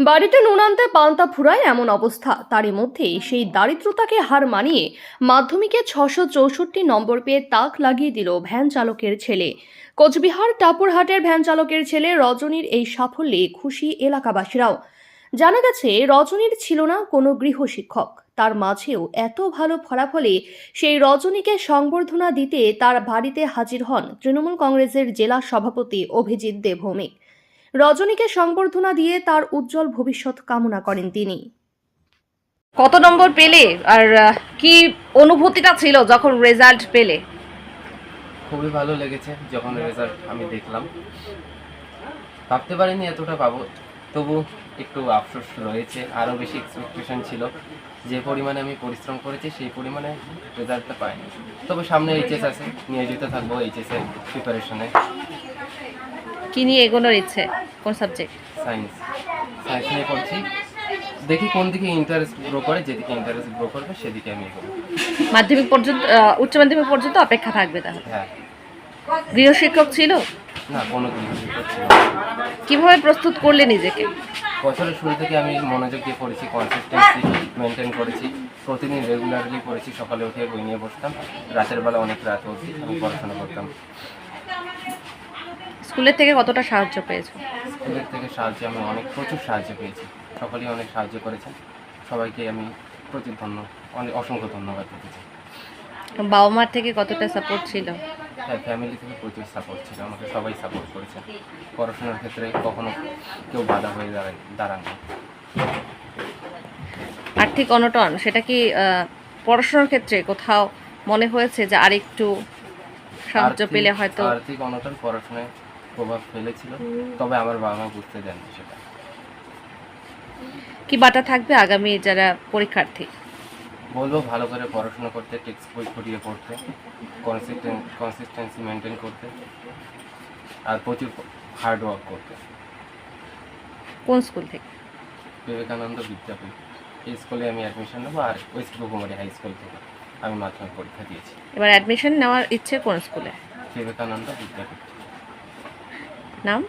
বাড়িতে নুন আনতে পান্তা ফুরায় এমন অবস্থা। তারই মধ্যে সেই দারিদ্রতাকে হার মানিয়ে মাধ্যমিকে ছশো চৌষট্টি নম্বর পেয়ে তাক লাগিয়ে দিল ভ্যান চালকের ছেলে। কোচবিহার টাপুরহাটের ভ্যান চালকের ছেলে রজনীর এই সাফল্যে খুশি এলাকাবাসীরাও। জানা গেছে, রজনীর ছিল না কোনো গৃহশিক্ষক। তার মাঝেও এত ভালো ফলাফলে সেই রজনীকে সংবর্ধনা দিতে তার বাড়িতে হাজির হন তৃণমূল কংগ্রেসের জেলা সভাপতি অভিজিৎ দেবভৌমিক রজনীকে সংবর্ধনা দিয়ে তার উজ্জ্বল ভবিষ্যৎ কামনা করেন তিনি। কত নম্বর পেলে আর কি অনুভূতিটা ছিল যখন রেজাল্ট পেলে? খুবই ভালো লেগেছে যখন রেজাল্ট আমি দেখলাম। ভাবতে পারিনি এতটা পাবো, তবু একটু আফসোস রয়েছে, আরও বেশি এক্সপেকটেশন ছিল। যে পরিমাণে আমি পরিশ্রম করেছি, সেই পরিমাণে রেজাল্টটা পাইনি। তবে সামনে এইচএস আছে, নিয়োজিত থাকব এইচএসের প্রিপারেশনে কি নিয়ে এগোনোর ইচ্ছে? কোন সাবজেক্ট সায়েন্স সায়েন্স নিয়ে পড়ছি। দেখি কোন দিকে ইন্টারেস্ট গ্রো করে যেদিকে ইন্টারেস্ট গ্রো করবে সেদিকে আমি এগোবো। মাধ্যমিক পর্যন্ত আহ, উচ্চ মাধ্যমিক পর্যন্ত অপেক্ষা থাকবে তাহলে? হ্যাঁ। গৃহশিক্ষক ছিল? না কোনো কিছু করছি না। কীভাবে প্রস্তুত করলে নিজেকে? বছরের শুরু থেকে আমি মনোযোগ দিয়ে পড়েছি কনসিস্টেন্সি মেনটেন করেছি। প্রতিদিন রেগুলারলি পড়েছি সকালে উঠে বই নিয়ে বসতাম। রাতের বেলা অনেক রাত অবধি আমি পড়াশোনা করতাম। স্কুলের থেকে কতটা সাহায্য পেয়েছ? স্কুলের থেকে সাহায্য আমি অনেক প্রচুর সাহায্য পেয়েছি। সকলেই অনেক সাহায্য করেছেন সবাইকে আমি প্রচুর ধন্য অনেক অসংখ্য ধন্যবাদ দিতে চাই। বাবা মার থেকে কতটা সাপোর্ট ছিল? হ্যাঁ ফ্যামিলি থেকে প্রচুর সাপোর্ট ছিল আমাকে সবাই সাপোর্ট করেছে। পড়াশোনার ক্ষেত্রে কখনো কেউ বাধা হয়ে দাঁড়ায় দাঁড়াননি আর্থিক অনটন সেটা কি পড়াশোনার ক্ষেত্রে কোথাও মনে হয়েছে যে আরেকটু সাহায্য পেলে হয়তো আর্থিক অনটন পড়াশোনায় প্রভাব ফেলেছিল। তবে আমার বাবা মা বুঝতে দেননি সেটা। কি বাটা থাকবে আগামী যারা পরীক্ষার্থী? বলব ভালো করে পড়াশোনা করতে টেক্সট বই ফুটিয়ে পড়তে কনসিস্টেন্ট কনসিস্টেন্সি মেনটেন করতে আর প্রচুর হার্ড ওয়ার্ক করতে। কোন স্কুল থেকে? বিবেকানন্দ বিদ্যাপীঠ। এই স্কুলে আমি অ্যাডমিশন নেব আর ওয়েস্ট গোকুমারি হাই স্কুল থেকে আমি মাধ্যমিক পরীক্ষা দিয়েছি। এবার অ্যাডমিশন নেওয়ার ইচ্ছে কোন স্কুলে বিবেকানন্দ বিদ্যাপীঠ। নাম?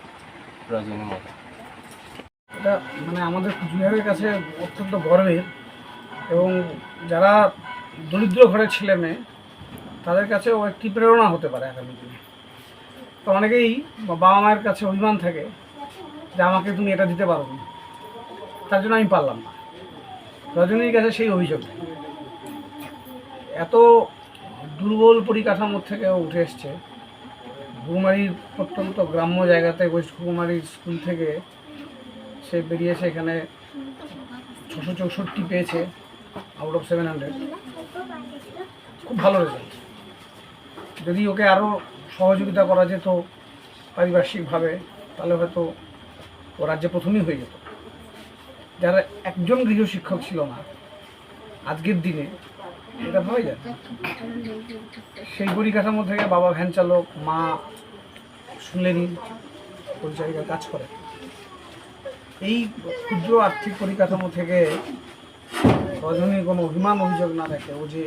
এটা মানে আমাদের কুচবিহারের কাছে অত্যন্ত গর্বের এবং যারা দরিদ্র ঘরের ছেলে মেয়ে তাদের কাছেও একটি প্রেরণা হতে পারে আগামী দিনে। তো অনেকেই বা- বাবা মায়ের কাছে অভিমান থাকে যে আমাকে তুমি এটা দিতে পারো না। তার জন্য আমি পারলাম না। রজনীর কাছে সেই অভিযোগ। এত দুর্বল পরিকাঠামোর থেকে উঠে এসছে ঘুঘুমারির প্রত্যন্ত গ্রাম্য জায়গাতে ওয়েস্ট ঘুঘুমারির স্কুল থেকে সে বেরিয়েছে এখানে ছশো চৌষট্টি পেয়েছে আউট অফ সেভেন হান্ড্রেড খুব ভালো রেজাল্ট যদি ওকে আরও সহযোগিতা করা যেত পারিপার্শ্বিকভাবে, তাহলে হয়তো ও রাজ্যে প্রথমই হয়ে যেত। যারা একজন গৃহশিক্ষক ছিল না, আজকের দিনে এটা যায় সেই পরিকাঠামো থেকে বাবা ভ্যান চালক, মা শুনলেনি পরিচারিকা কাজ করে। এই ক্ষুদ্র আর্থিক পরিকাঠামো থেকে রজনীর কোনো অভিমান, অভিযোগ না রেখে ও যে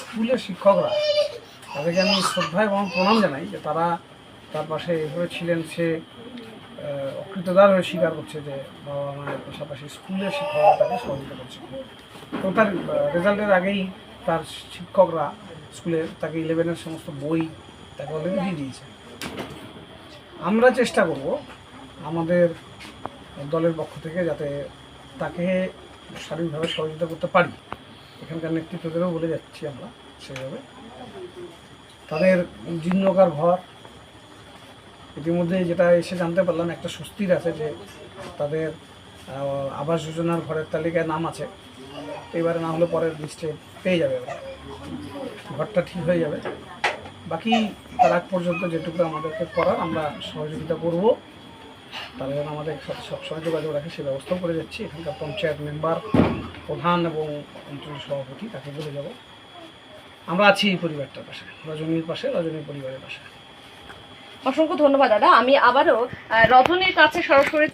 স্কুলের শিক্ষকরা তাদেরকে আমি শ্রদ্ধা এবং প্রণাম জানাই যে তারা তার পাশে এভাবে ছিলেন, সে অকৃতদার হয়ে স্বীকার করছে যে বাবা মায়ের পাশাপাশি স্কুলের শিক্ষকরা তাকে সহযোগিতা করছে। তো তার রেজাল্টের আগেই তার শিক্ষকরা স্কুলের তাকে ইলেভেনের সমস্ত বই তাকে অলরেডি দিয়ে দিয়েছে। আমরা চেষ্টা করব আমাদের দলের পক্ষ থেকে যাতে তাকে শারীরিকভাবে সহযোগিতা করতে পারি। এখানকার নেতৃত্বদেরও বলে যাচ্ছি আমরা সেইভাবে তাদের জীর্ণকার ঘর ইতিমধ্যে যেটা এসে জানতে পারলাম, একটা স্বস্তির আছে যে তাদের আবাস যোজনার ঘরের তালিকায় নাম আছে। এবারে না হলে পরের লিস্টে পেয়ে যাবে। ঘরটা ঠিক হয়ে যাবে। বাকি তার আগ পর্যন্ত যেটুকু আমাদেরকে করার আমরা সহযোগিতা করব। তারা যেন আমাদের সাথে সবসময় যোগাযোগ রাখে, সে ব্যবস্থাও করে যাচ্ছি। এখানকার পঞ্চায়েত মেম্বার, প্রধান এবং অঞ্চল সভাপতি, তাকে বলে যাব। আমরা আছি এই পরিবারটার পাশে, রজনীর পাশে, রজনীর পরিবারের পাশে। অসংখ্য ধন্যবাদ দাদা। আমি আবারও রজনীর কাছে সরাসরি